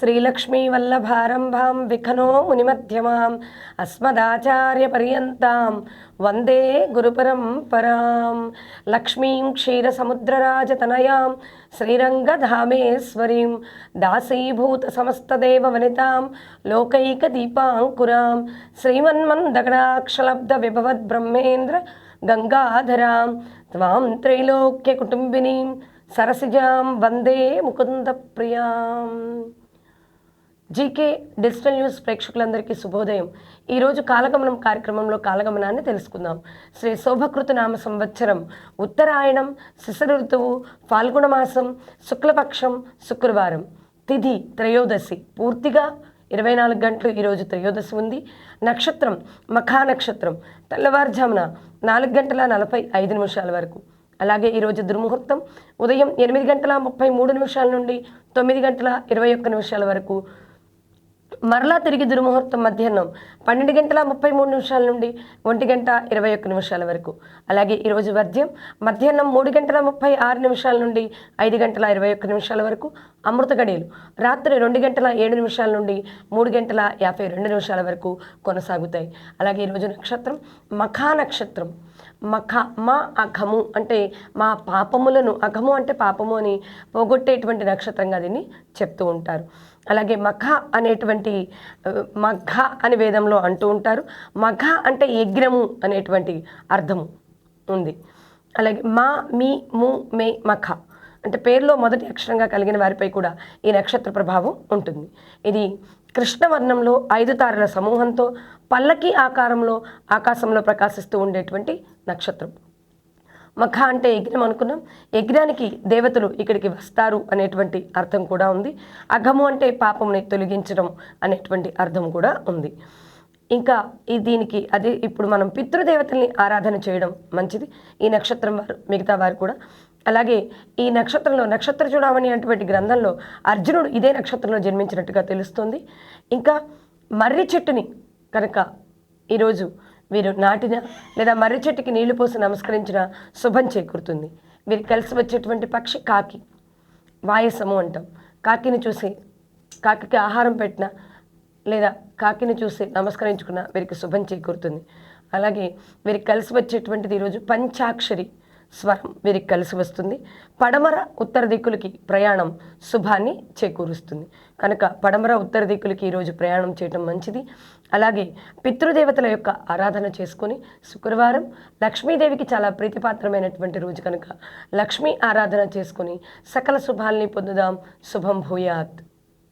శ్రీలక్ష్మీవల్లభారంభాం విఖనో మునిమధ్యమాం అస్మదాచార్యపర్యంతాం వందే గురుపరంపరాం. లక్ష్మీం క్షీరసముద్రరాజతనయాం శ్రీరంగధామేశ్వరీం దాసీభూత సమస్తదేవవనితాం లోకైకదీపాంకురాం శ్రీమన్మందగడాక్షలబ్ధ విభవద్ గంగాధరాం త్వాం త్రైలోక్యకుటుంబినీం సరసిజాం వందే ముకుందప్రియాం. జీకే డిజిటల్ న్యూస్ ప్రేక్షకులందరికీ శుభోదయం. ఈరోజు కాలగమనం కార్యక్రమంలో కాలగమనాన్ని తెలుసుకుందాం. శ్రీ శోభకృత నామ సంవత్సరం ఉత్తరాయణం శిశిర ఋతువు ఫాల్గుణ మాసం శుక్లపక్షం శుక్రవారం. తిథి త్రయోదశి పూర్తిగా ఇరవై నాలుగు గంటలు ఈరోజు త్రయోదశి ఉంది. నక్షత్రం మఖా నక్షత్రం. తెల్లవారుజామున నాలుగు గంటల నలభై ఐదు నిమిషాల వరకు. అలాగే ఈరోజు దుర్ముహూర్తం ఉదయం ఎనిమిది గంటల ముప్పై మూడు నిమిషాల నుండి తొమ్మిది గంటల ఇరవై ఒక్క నిమిషాల వరకు. మరలా తిరిగి దుర్ముహూర్తం మధ్యాహ్నం పన్నెండు గంటల ముప్పై మూడు నిమిషాల నుండి ఒంటి గంట ఇరవై ఒక్క నిమిషాల వరకు. అలాగే ఈరోజు వర్జ్యం మధ్యాహ్నం మూడు గంటల ముప్పై ఆరు నిమిషాల నుండి ఐదు గంటల ఇరవై ఒక్క నిమిషాల వరకు అమృత గడియలు. రాత్రి రెండు గంటల ఏడు నిమిషాల నుండి మూడు గంటల యాభై రెండు నిమిషాల వరకు కొనసాగుతాయి. అలాగే ఈరోజు నక్షత్రం మఖా నక్షత్రం. మఖ మా అఘము అంటే మా పాపములను అఘము అంటే పాపము అని పోగొట్టేటువంటి నక్షత్రంగా దీన్ని చెప్తూ ఉంటారు. అలాగే మఖ అనేటువంటి మఘ అని వేదంలో అంటూ ఉంటారు. మఘ అంటే యజ్ఞము అనేటువంటి అర్థము ఉంది. అలాగే మా మీ ము మే మఖ అంటే పేరులో మొదటి అక్షరంగా కలిగిన వారిపై కూడా ఈ నక్షత్ర ప్రభావం ఉంటుంది. ఇది కృష్ణవర్ణంలో ఐదు తారల సమూహంతో పల్లకి ఆకారంలో ఆకాశంలో ప్రకాశిస్తూ ఉండేటువంటి నక్షత్రం. మఖ అంటే యజ్ఞం అనుకున్నాం. యజ్ఞానికి దేవతలు ఇక్కడికి వస్తారు అనేటువంటి అర్థం కూడా ఉంది. అఘము అంటే పాపముని తొలగించడం అనేటువంటి అర్థం కూడా ఉంది. ఇంకా ఈ దీనికి అదే ఇప్పుడు మనం పితృదేవతల్ని ఆరాధన చేయడం మంచిది. ఈ నక్షత్రం వారు మిగతా వారు కూడా. అలాగే ఈ నక్షత్రంలో నక్షత్ర చూడమని అటువంటి గ్రంథంలో అర్జునుడు ఇదే నక్షత్రంలో జన్మించినట్టుగా తెలుస్తుంది. ఇంకా మర్రి చెట్టుని కనుక ఈరోజు వీరు నాటిన లేదా మర్రి చెట్టుకి నీళ్ళు పోసి నమస్కరించిన శుభం చేకూరుతుంది. వీరికి కలిసి వచ్చేటువంటి పక్షి కాకి. వాయసము అంటాం. కాకిని చూసి కాకికి ఆహారం పెట్టిన లేదా కాకిని చూసి నమస్కరించుకున్న వీరికి శుభం చేకూరుతుంది. అలాగే వీరికి కలిసి వచ్చేటువంటిది ఈరోజు పంచాక్షరి. స్వరం వీరికి కలిసి వస్తుంది. పడమర ఉత్తర దిక్కులకి ప్రయాణం శుభాన్ని చేకూరుస్తుంది. కనుక పడమర ఉత్తర దిక్కులకి ఈరోజు ప్రయాణం చేయటం మంచిది. అలాగే పితృదేవతల యొక్క ఆరాధన చేసుకొని శుక్రవారం లక్ష్మీదేవికి చాలా ప్రీతిపాత్రమైనటువంటి రోజు కనుక లక్ష్మీ ఆరాధన చేసుకొని సకల శుభాల్ని పొందుదాం. శుభం భూయాత్.